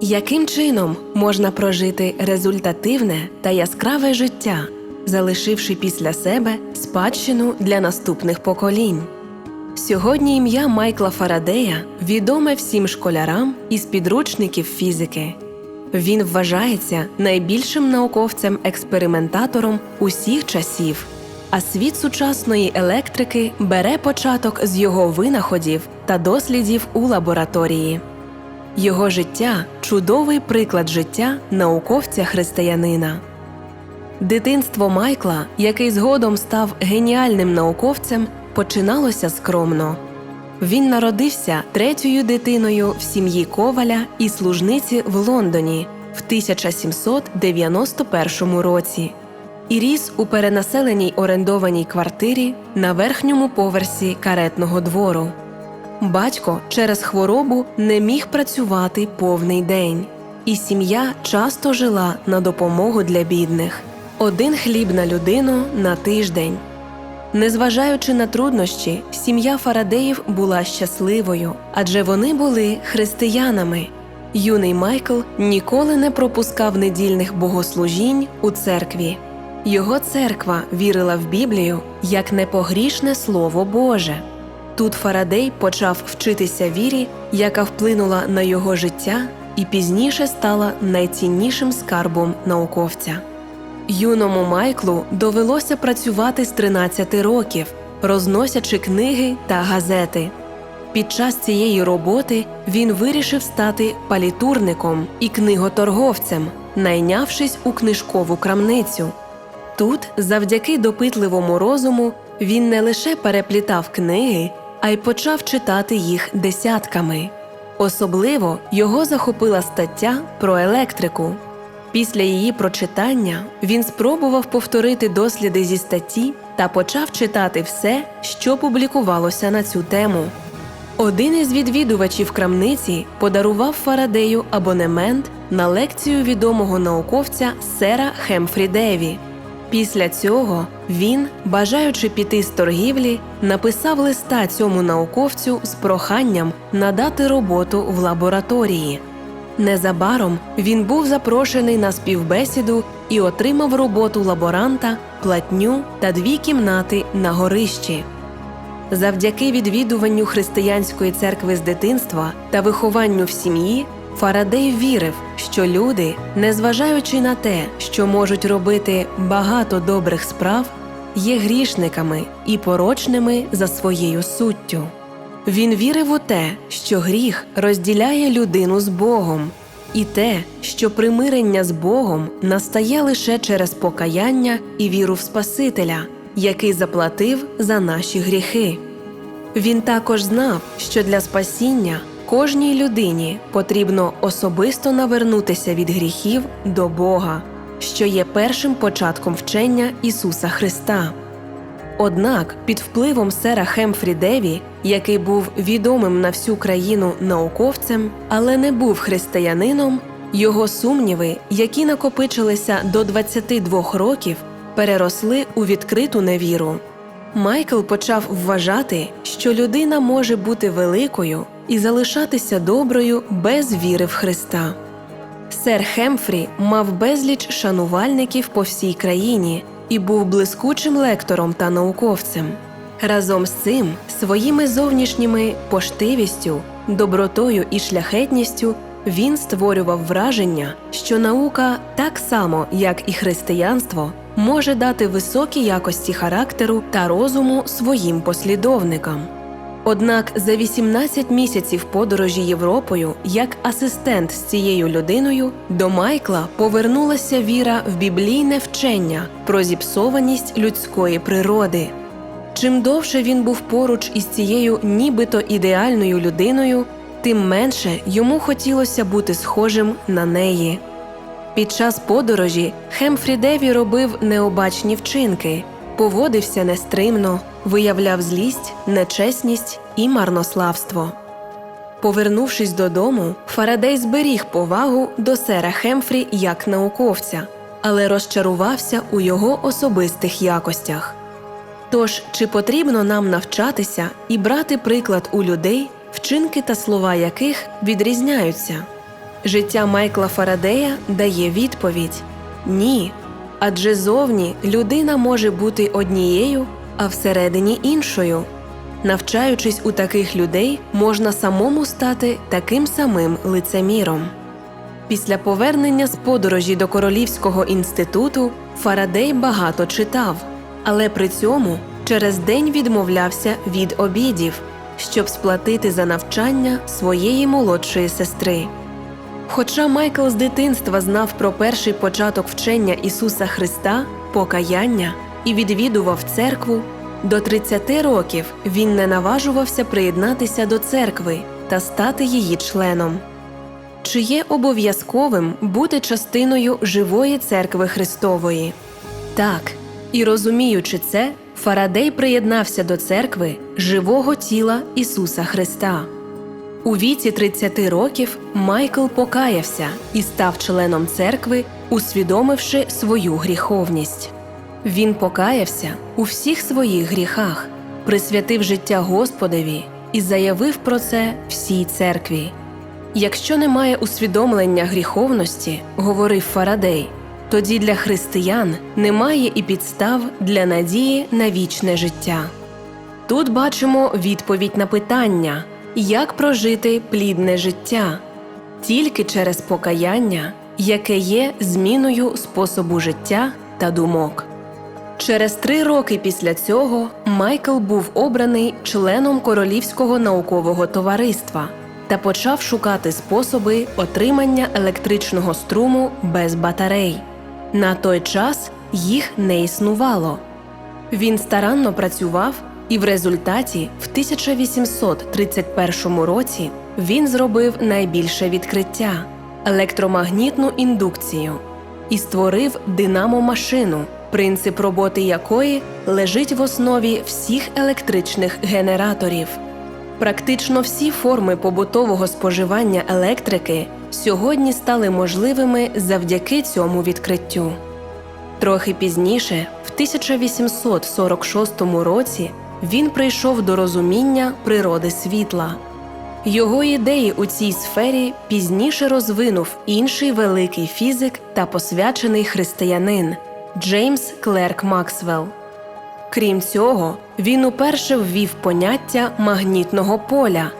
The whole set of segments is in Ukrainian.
Яким чином можна прожити результативне та яскраве життя, залишивши після себе спадщину для наступних поколінь? Сьогодні ім'я Майкла Фарадея відоме всім школярам із підручників фізики. Він вважається найбільшим науковцем-експериментатором усіх часів, а світ сучасної електрики бере початок з його винаходів та дослідів у лабораторії. Його життя чудовий приклад життя науковця-християнина. Дитинство Майкла, який згодом став геніальним науковцем, починалося скромно. Він народився третьою дитиною в сім'ї коваля і служниці в Лондоні в 1791 році і ріс у перенаселеній орендованій квартирі на верхньому поверсі каретного двору. Батько через хворобу не міг працювати повний день, і сім'я часто жила на допомогу для бідних один хліб на людину на тиждень. Незважаючи на труднощі, сім'я Фарадеїв була щасливою, адже вони були християнами. Юний Майкл ніколи не пропускав недільних богослужінь у церкві. Його церква вірила в Біблію як непогрішне Слово Боже. Тут Фарадей почав вчитися вірі, яка вплинула на його життя і пізніше стала найціннішим скарбом науковця. Юному Майклу довелося працювати з 13 років, розносячи книги та газети. Під час цієї роботи він вирішив стати палітурником і книготорговцем, найнявшись у книжкову крамницю. Тут, завдяки допитливому розуму, він не лише переплітав книги, а й почав читати їх десятками. Особливо його захопила стаття про електрику. Після її прочитання він спробував повторити досліди зі статті та почав читати все, що публікувалося на цю тему. Один із відвідувачів крамниці подарував Фарадею абонемент на лекцію відомого науковця сера Хемфрі Деві. Після цього він, бажаючи піти з торгівлі, написав листа цьому науковцю з проханням надати роботу в лабораторії. Незабаром він був запрошений на співбесіду і отримав роботу лаборанта, платню та дві кімнати на горищі. Завдяки відвідуванню християнської церкви з дитинства та вихованню в сім'ї, Фарадей вірив, що люди, незважаючи на те, що можуть робити багато добрих справ, є грішниками і порочними за своєю суттю. Він вірив у те, що гріх розділяє людину з Богом, і те, що примирення з Богом настає лише через покаяння і віру в Спасителя, який заплатив за наші гріхи. Він також знав, що для спасіння кожній людині потрібно особисто навернутися від гріхів до Бога, що є першим початком вчення Ісуса Христа. Однак під впливом сера Хемфрі Деві, який був відомим на всю країну науковцем, але не був християнином, його сумніви, які накопичилися до 22 років, переросли у відкриту невіру. Майкл почав вважати, що людина може бути великою і залишатися доброю без віри в Христа. Сер Хемфрі мав безліч шанувальників по всій країні і був блискучим лектором та науковцем. Разом з цим своїми зовнішніми поштивістю, добротою і шляхетністю він створював враження, що наука, так само як і християнство, може дати високі якості характеру та розуму своїм послідовникам. Однак за 18 місяців подорожі Європою як асистент з цією людиною до Майкла повернулася віра в біблійне вчення про зіпсованість людської природи. Чим довше він був поруч із цією нібито ідеальною людиною, тим менше йому хотілося бути схожим на неї. Під час подорожі Хемфрі Деві робив необачні вчинки, поводився нестримно, виявляв злість, нечесність і марнославство. Повернувшись додому, Фарадей зберіг повагу до сера Хемфрі як науковця, але розчарувався у його особистих якостях. Тож, чи потрібно нам навчатися і брати приклад у людей, вчинки та слова яких відрізняються? Життя Майкла Фарадея дає відповідь ні. Адже зовні людина може бути однією, а всередині іншою. Навчаючись у таких людей, можна самому стати таким самим лицеміром. Після повернення з подорожі до Королівського інституту Фарадей багато читав, але при цьому через день відмовлявся від обідів, щоб сплатити за навчання своєї молодшої сестри. Хоча Майкл з дитинства знав про перший початок вчення Ісуса Христа, покаяння і відвідував церкву, до 30 років він не наважувався приєднатися до церкви та стати її членом. Чи є обов'язковим бути частиною живої церкви Христової? Так, і розуміючи це, Фарадей приєднався до церкви живого тіла Ісуса Христа. У віці 30 років Майкл покаявся і став членом церкви, усвідомивши свою гріховність. Він покаявся у всіх своїх гріхах, присвятив життя Господеві і заявив про це всій церкві. Якщо немає усвідомлення гріховності, говорив Фарадей, тоді для християн немає і підстав для надії на вічне життя. Тут бачимо відповідь на питання, як прожити плідне життя тільки через покаяння, яке є зміною способу життя та думок. Через три роки після цього Майкл був обраний членом Королівського наукового товариства та почав шукати способи отримання електричного струму без батарей. На той час їх не існувало. Він старанно працював, і в результаті, в 1831 році, він зробив найбільше відкриття електромагнітну індукцію і створив динамо-машину, принцип роботи якої лежить в основі всіх електричних генераторів. Практично всі форми побутового споживання електрики сьогодні стали можливими завдяки цьому відкриттю. Трохи пізніше, в 1846 році, він прийшов до розуміння природи світла. Його ідеї у цій сфері пізніше розвинув інший великий фізик та посвячений християнин Джеймс Клерк Максвелл. Крім цього, він уперше ввів поняття магнітного поля,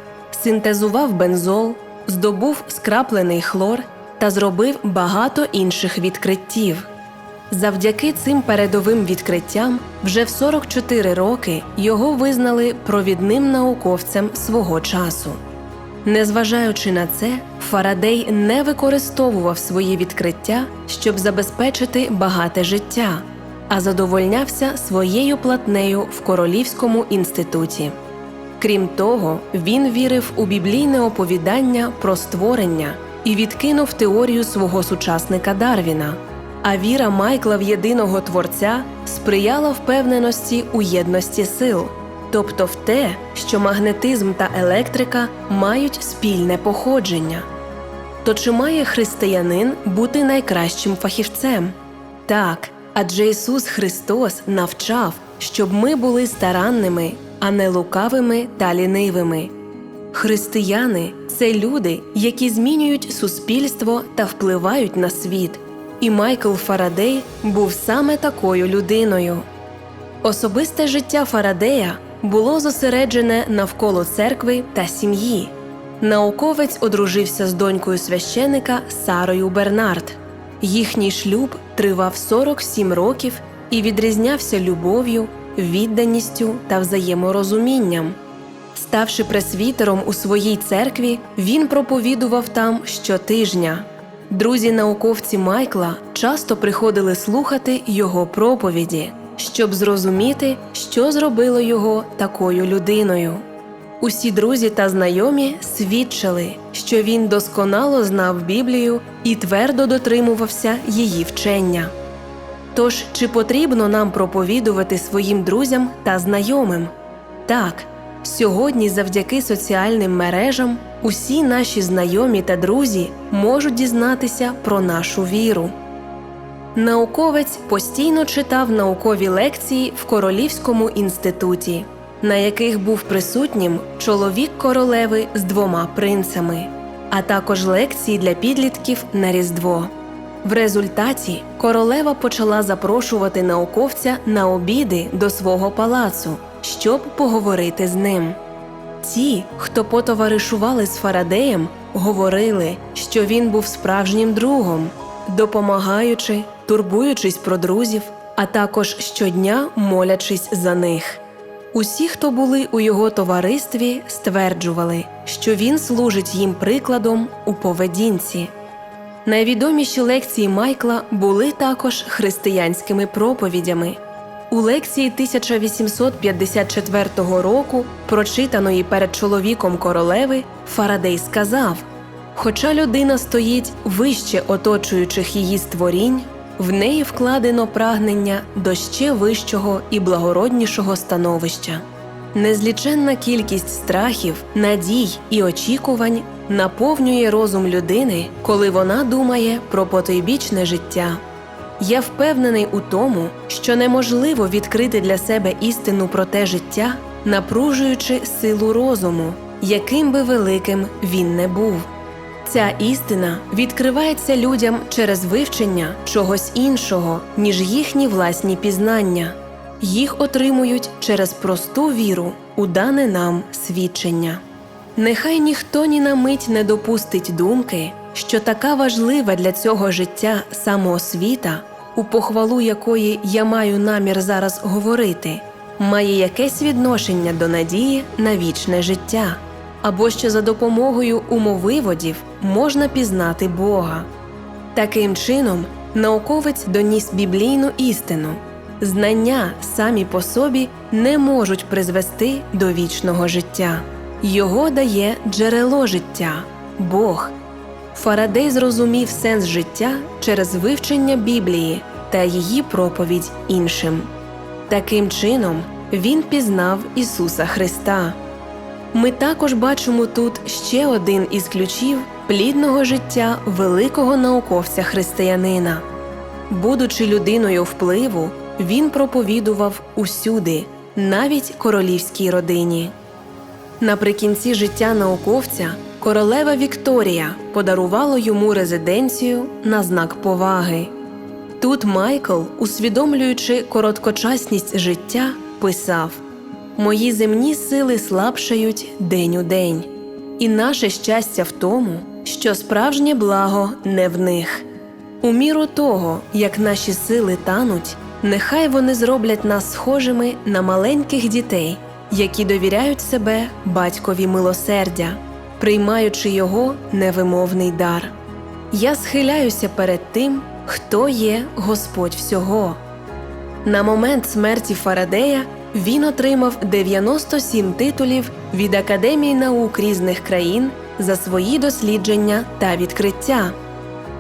синтезував бензол, здобув скраплений хлор та зробив багато інших відкриттів. Завдяки цим передовим відкриттям вже в 44 роки його визнали провідним науковцем свого часу. Незважаючи на це, Фарадей не використовував свої відкриття, щоб забезпечити багате життя, а задовольнявся своєю платнею в Королівському інституті. Крім того, він вірив у біблійне оповідання про створення і відкинув теорію свого сучасника Дарвіна. А віра Майкла в єдиного творця сприяла впевненості у єдності сил, тобто в те, що магнетизм та електрика мають спільне походження. То чи має християнин бути найкращим фахівцем? Так, адже Ісус Христос навчав, щоб ми були старанними, а не лукавими та лінивими. Християни це люди, які змінюють суспільство та впливають на світ. І Майкл Фарадей був саме такою людиною. Особисте життя Фарадея було зосереджене навколо церкви та сім'ї. Науковець одружився з донькою священика Сарою Бернард. Їхній шлюб тривав 47 років і відрізнявся любов'ю, відданістю та взаєморозумінням. Ставши пресвітером у своїй церкві, він проповідував там щотижня. Друзі науковці Майкла часто приходили слухати його проповіді, щоб зрозуміти, що зробило його такою людиною. Усі друзі та знайомі свідчили, що він досконало знав Біблію і твердо дотримувався її вчення. Тож, чи потрібно нам проповідувати своїм друзям та знайомим? Так, сьогодні, завдяки соціальним мережам, усі наші знайомі та друзі можуть дізнатися про нашу віру. Науковець постійно читав наукові лекції в Королівському інституті, на яких був присутнім чоловік королеви з двома принцами. а також лекції для підлітків на Різдво. В результаті королева почала запрошувати науковця на обіди до свого палацу, щоб поговорити з ним. Ті, хто потоваришували з Фарадеєм, говорили, що він був справжнім другом, допомагаючи, турбуючись про друзів, а також щодня молячись за них. Усі, хто були у його товаристві, стверджували, що він служить їм прикладом у поведінці. Найвідоміші лекції Майкла були також християнськими проповідями. У лекції 1854 року, прочитаної перед чоловіком королеви, Фарадей сказав: Хоча людина стоїть вище оточуючих її створінь, в неї вкладено прагнення до ще вищого і благороднішого становища. Незліченна кількість страхів, надій і очікувань наповнює розум людини, коли вона думає про потойбічне життя. Я впевнений у тому, що неможливо відкрити для себе істину про те життя, напружуючи силу розуму, яким би великим він не був. Ця істина відкривається людям через вивчення чогось іншого, ніж їхні власні пізнання. Їх отримують через просту віру у дане нам свідчення. Нехай ніхто ні на мить не допустить думки, що така важлива для цього життя самоосвіта, у похвалу якої я маю намір зараз говорити, має якесь відношення до надії на вічне життя, або що за допомогою умовиводів можна пізнати Бога. Таким чином, науковець доніс біблійну істину. Знання самі по собі не можуть призвести до вічного життя. Його дає джерело життя Бог. Фарадей зрозумів сенс життя через вивчення Біблії та її проповідь іншим. Таким чином, він пізнав Ісуса Христа. Ми також бачимо тут ще один із ключів плідного життя великого науковця християнина. Будучи людиною впливу, він проповідував усюди, навіть королівській родині. Наприкінці життя науковця королева Вікторія подарувала йому резиденцію на знак поваги. Тут Майкл, усвідомлюючи короткочасність життя, писав: Мої земні сили слабшають день у день, і наше щастя в тому, що справжнє благо не в них. У міру того, як наші сили тануть, нехай вони зроблять нас схожими на маленьких дітей, які довіряють себе батькові милосердя, приймаючи його невимовний дар. Я схиляюся перед тим, хто є Господь всього. На момент смерті Фарадея він отримав 97 титулів від Академії наук різних країн за свої дослідження та відкриття.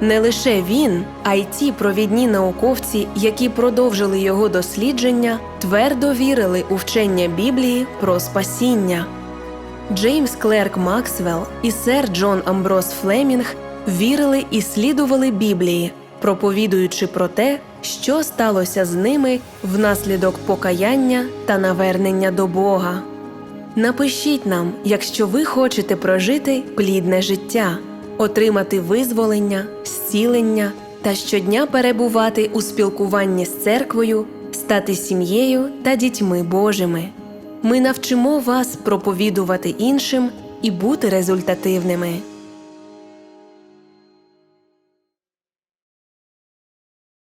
Не лише він, а й ті провідні науковці, які продовжили його дослідження, твердо вірили у вчення Біблії про спасіння. Джеймс Клерк Максвелл і сер Джон Амброс Флемінг вірили і слідували Біблії, проповідуючи про те, що сталося з ними внаслідок покаяння та навернення до Бога. Напишіть нам, якщо ви хочете прожити плідне життя, отримати визволення, зцілення та щодня перебувати у спілкуванні з церквою, стати сім'єю та дітьми Божими. Ми навчимо вас проповідувати іншим і бути результативними.